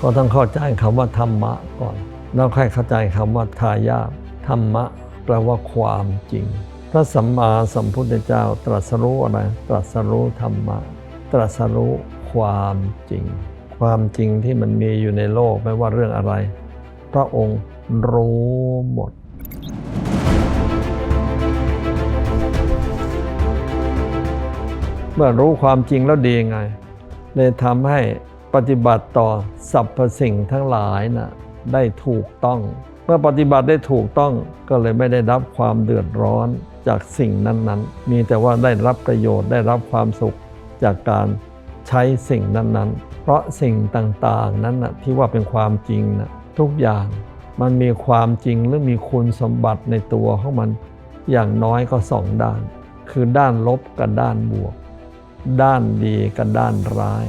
ก็ต้องเข้าใจคำว่าธรรมะก่อนแล้วค่อยเข้าใจคำว่าทายาทธรรมะแปลว่าความจริง พระสัมมาสัมพุทธเจ้าตรัสรู้อะไรตรัสรู้ธรรมะ ตรัสรู้ความจริง ความจริงที่มันมีอยู่ในโลกไม่ว่าเรื่องอะไร พระองค์รู้หมดเมื่อรู้ความจริงแล้วดีไงเลยทำให้ ปฏิบัติต่อสรรพสิ่งทั้งหลายนะได้ถูกต้อง เมื่อปฏิบัติได้ถูกต้องก็เลยไม่ได้รับความเดือดร้อนจากสิ่งนั้นๆ มีแต่ว่าได้รับประโยชน์ได้รับความสุขจากการใช้สิ่งนั้นๆ เพราะสิ่งต่างๆนั้นนะที่ว่าเป็นความจริงนะทุกอย่างมันมีความจริงหรือมีคุณสมบัติในตัวของมันอย่างน้อยก็สองด้าน คือด้านลบกับด้านบวก ด้านดีกับด้านร้าย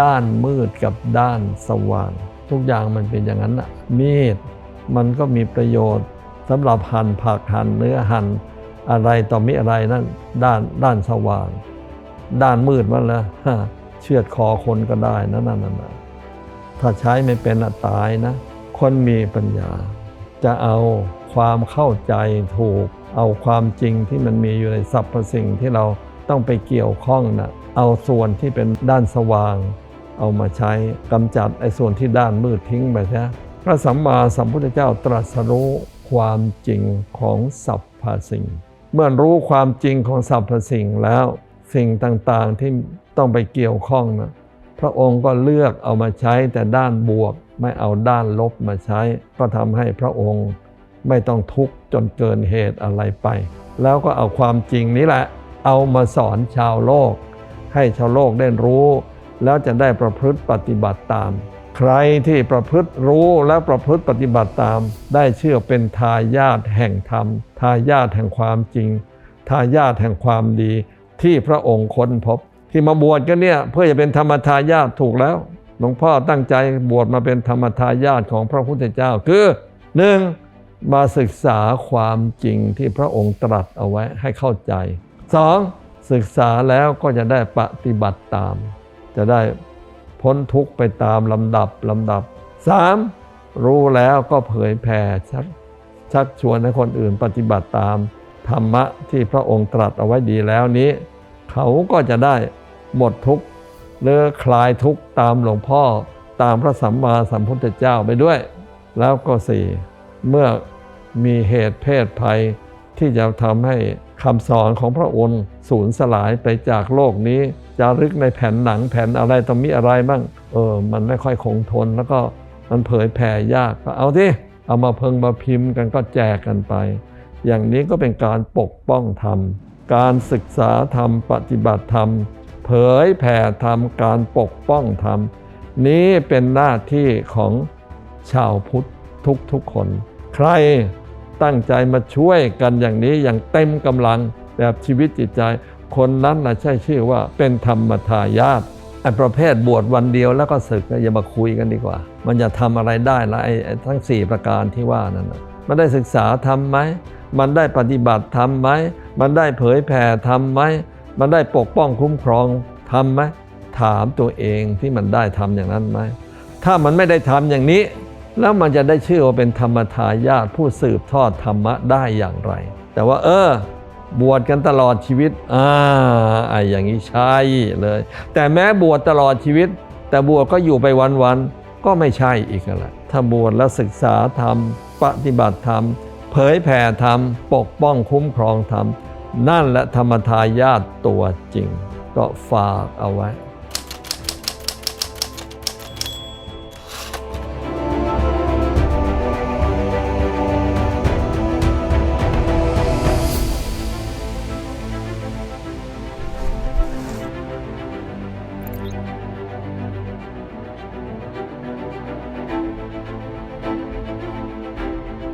ด้านมืดกับด้านสว่าง ทุกอย่างมันเป็นอย่างนั้นน่ะมีดมันก็มีประโยชน์สำหรับหั่นผักหั่นเนื้อหั่นอะไรต่อมีอะไรนั่นด้านด้านสว่าง ด้านมืดมันละเชือดคอคนก็ได้นั่นนั่นนั่นถ้าใช้ไม่เป็นอะตายนะ คนมีปัญญา จะเอาความเข้าใจถูก เอาความจริงที่มันมีอยู่ในสรรพสิ่งที่เรา ต้องไปเกี่ยวข้องนะเอาส่วนที่เป็นด้านสว่าง เอามาใช้กำจัดไอ้ส่วนที่ด้านมืดทิ้งไปซะพระสัมมาสัมพุทธเจ้าตรัสรู้ความจริงของสรรพสิ่ง เมื่อรู้ความจริงของสรรพสิ่งแล้วสิ่งต่างๆที่ต้องไปเกี่ยวข้องนะพระองค์ก็เลือกเอามาใช้แต่ด้านบวก ไม่เอาด้านลบมาใช้ ก็ทำให้พระองค์ไม่ต้องทุกข์จนเกินเหตุอะไรไป แล้วก็เอาความจริงนี้แหละ เอามาสอนชาวโลก ให้ชาวโลกได้รู้ แล้วจะได้ประพฤติปฏิบัติตาม ใครที่ประพฤติรู้และประพฤติปฏิบัติตาม ได้เชื่อเป็นทายาทแห่งธรรม ทายาทแห่งความจริง ทายาทแห่งความดี ที่พระองค์ค้นพบ ที่มาบวชกันเนี่ยเพื่อจะเป็นธรรมทายาทถูกแล้วหลวงพ่อตั้งใจบวชมาเป็นธรรมทายาทของพระพุทธเจ้าคือหนึ่งมาศึกษาความจริงที่พระองค์ตรัสเอาไว้ให้เข้าใจ สองศึกษาแล้วก็จะได้ปฏิบัติตาม จะได้พ้นทุกข์ไปตามลำดับลำดับสามรู้แล้วก็เผยแผ่ชักชักชวนให้คนอื่นปฏิบัติตาม ธรรมะที่พระองค์ตรัสเอาไว้ดีแล้วนี้ เขาก็จะได้หมดทุกข์เลือคลายทุกข์ตามหลวงพ่อตามพระสัมมาสัมพุทธเจ้าไปด้วย แล้วก็สี่เมื่อมีเหตุเพศภัยที่จะทำให้ คำสอนของพระองค์สูญสลายไปจากโลกนี้จะรึกในแผ่นหนังแผ่นอะไรต้องมีอะไรบ้างเออ มันไม่ค่อยคงทนแล้วก็มันเผยแผ่ยากก็เอาที่เอามาเพิงมาพิมพ์กันก็แจกกันไป อย่างนี้ก็เป็นการปกป้องธรรม การศึกษาธรรม ปฏิบัติธรรม เผยแผ่ธรรม การปกป้องธรรม นี้เป็นหน้าที่ของชาวพุทธทุกๆคน ใคร ตั้งใจมาช่วยกันอย่างนี้อย่างเต็มกำลังแบบชีวิตจิตใจ คนนั้นนะใช่ชื่อว่าเป็นธรรมทายาทไอ้ประเภทบวชวันเดียวแล้วก็ศึกอย่ามาคุยกันดีกว่า มันจะทำอะไรได้ละไอ้ไอ้ทั้ง 4 ประการที่ว่านั้นนะมันได้ศึกษาทำไหม มันได้ปฏิบัติทำไหม มันได้เผยแผ่ทำไหม มันได้ปกป้องคุ้มครองทำไหม ถามตัวเองที่มันได้ทำอย่างนั้นไหม ถ้ามันไม่ได้ทำอย่างนี้ แล้วมันจะได้ชื่อว่าเป็นธรรมทายาทผู้สืบทอดธรรมะได้อย่างไร แต่ว่า เออบวชกันตลอดชีวิตอ่าไออย่างนี้ใช่เลย แต่แม้บวชตลอดชีวิต แต่บวชก็อยู่ไปวันๆก็ไม่ใช่อีกแล้วถ้าบวชแล้วศึกษาธรรม ปฏิบัติธรรม เผยแผ่ธรรม ปกป้องคุ้มครองธรรม นั่นแหละธรรมทายาทตัวจริง ก็ฝากเอาไว้